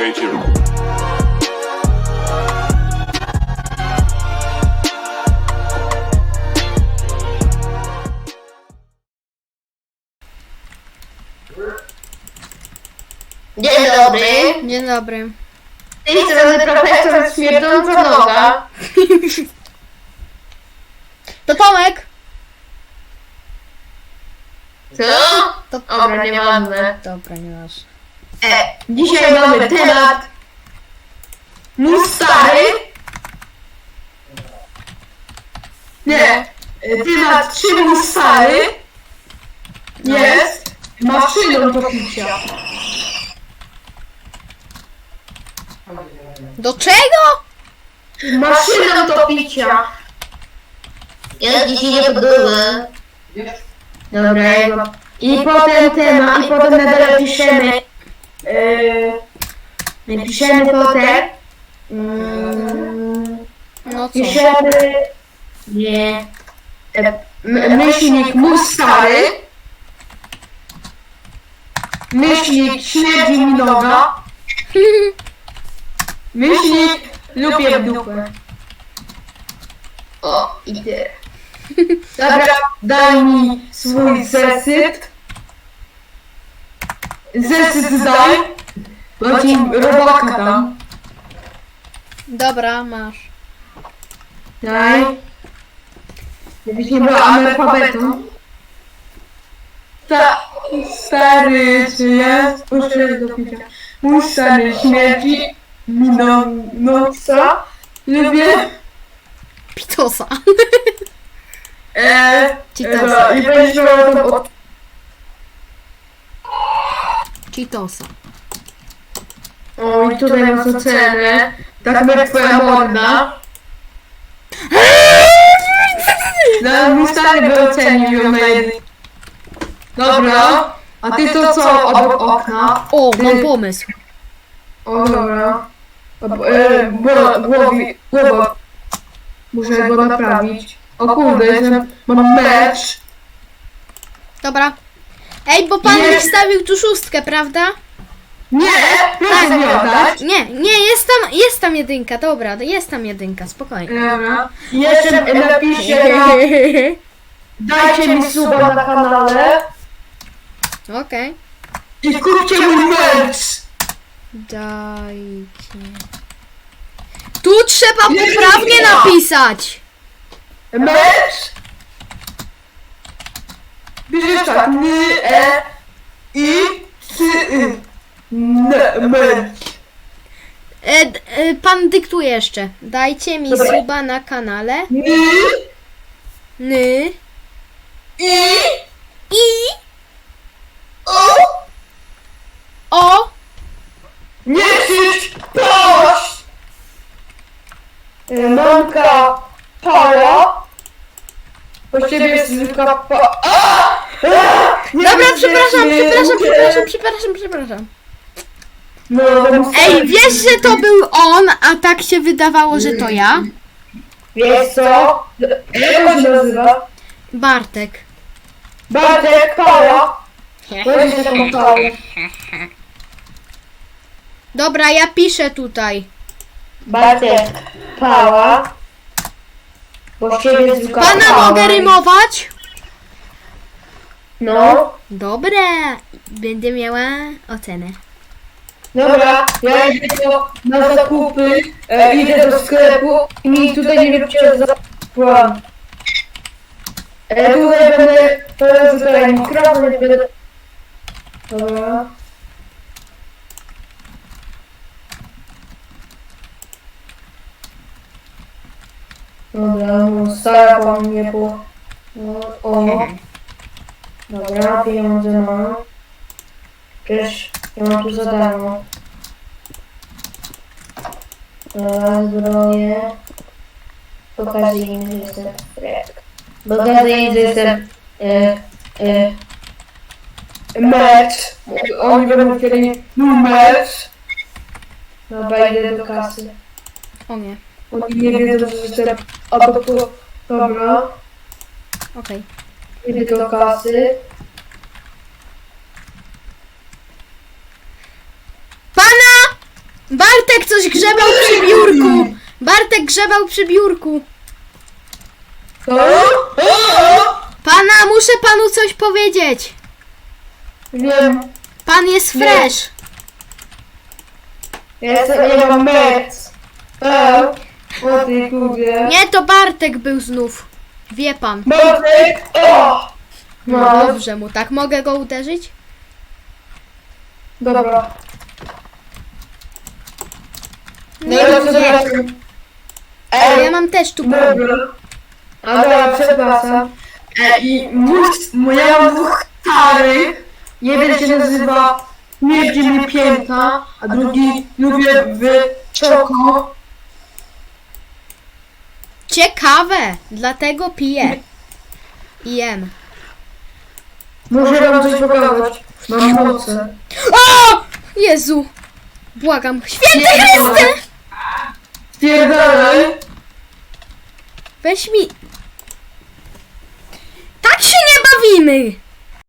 Witajcie. Dzień dobry. Dzień dobry. Z tej strony profesor Śmierdząca Noga. To Tomek! Co? To... Dobra, nieważne. Dobra, nie masz. E, dzisiaj mamy temat mój stary. Nie. e, Temat czy mój stary jest maszyną do picia. Do czego? Maszyną do picia. Ja dzisiaj nie podoba. Dobra, i potem temat, i potem nadal piszemy. Yy, napiszemy potem. Mm, No co? piszemy. Nie. E, m- myślnik mój stary. Myślnik śmierdzi mi noga. Myślnik lubię w dupę. O, i tyle. Dobra, daj mi swój zesyt. Zesyt daj. Bo ci robaka tam. Dobra, masz. Daj. Żebyś nie była analfabetą. Ta, stary, czy jest? Proszę do picia. Mój stary śmierdzi. No, no co? Lubię. Pitosa. Eee, Cheetosa. i będziesz miała tam od... Cheetosa. O, i tutaj masz ocenę. Tak jak twoja morda. No, mój stary by ocenił ją na jeden. Dobra. A ty to co obok okna? O, mam pomysł. O, dobra. Ob, e, głowa, głowi, głowa. Muszę go naprawić. O kurde, jestem, mam mecz. Dobra. Ej, bo pan Nie. mi wstawił tu szóstkę, prawda? Nie, proszę oddać. Nie, nie, jest tam, jest tam jedynka, dobra, jest tam jedynka, spokojnie. Dobra. Jeszcze napiszcie na, dajcie mi suba na kanale Okej. i kupcie mój merch. Dajcie. Tu trzeba poprawnie napisać. Merch. Bierzesz tak, n, e, i, c, y. N, merch. E, d- e, pan dyktuje jeszcze. Dajcie mi Dobra. suba na kanale. N, Ny. i, I. o, O. nie krzycz, proś. E, Mamka, para. Po ciebie jest zwykła pa... A! Nie Dobra, wiem, przepraszam, nie przepraszam, przepraszam, przepraszam, przepraszam. No, no, Ej, wiesz, że to był on, a tak się wydawało, że to ja? Wiesz co? Jak on się nazywa? Bartek. Bartek. Weź taką parę. Dobra, ja piszę tutaj. Bartek, pała. Bo z ciebie zwykła Pana mogę rymować? No. Dobra, będę miała ocenę. Dobra, ja idę do, na zakupy, e, idę do sklepu i mi tutaj nie róbcie za plan. E, tutaj będę, teraz tutaj mikrofon będę... Dobra. Dobra, no stara po mnie po... No, o. Dobra, pieniądze mam. Przecież ja mam tu za darmo. Dobra, zbroję. Pokazuję, że jestem Fred. Pokazuję, że jestem... E, e, mecz. Oni będą chcieli mój mecz. Dobra, idę do kasy. O nie, Oni nie wiedzą, że jestem... A to, dobra. okej. Idę do kasy. Pana! Bartek coś grzebał przy biurku! Bartek grzebał przy biurku. Co? O! Pana, muszę panu coś powiedzieć. Wiem. Pan jest Nie. fresh. Ja jestem, ja mam mec. O ty kurde. Nie, to Bartek był znów. Wie pan. O! No No, dobrze mu, tak mogę go uderzyć? dobra. Nie, No, nie. przepraszam. Ale ja Ej, mam też tu dobra. A dobra, przepraszam. E, I mój, mój, ja mam dwóch starych. Jeden się nazywa Mierdzie mi pięta, a drugi lubię w czoko. Ciekawe, dlatego piję. I jem. Muszę wam coś pokazać. Mam moce. O! Jezu! Błagam. Święty Chryste! Spierdalaj. Weź mi... Tak się nie bawimy!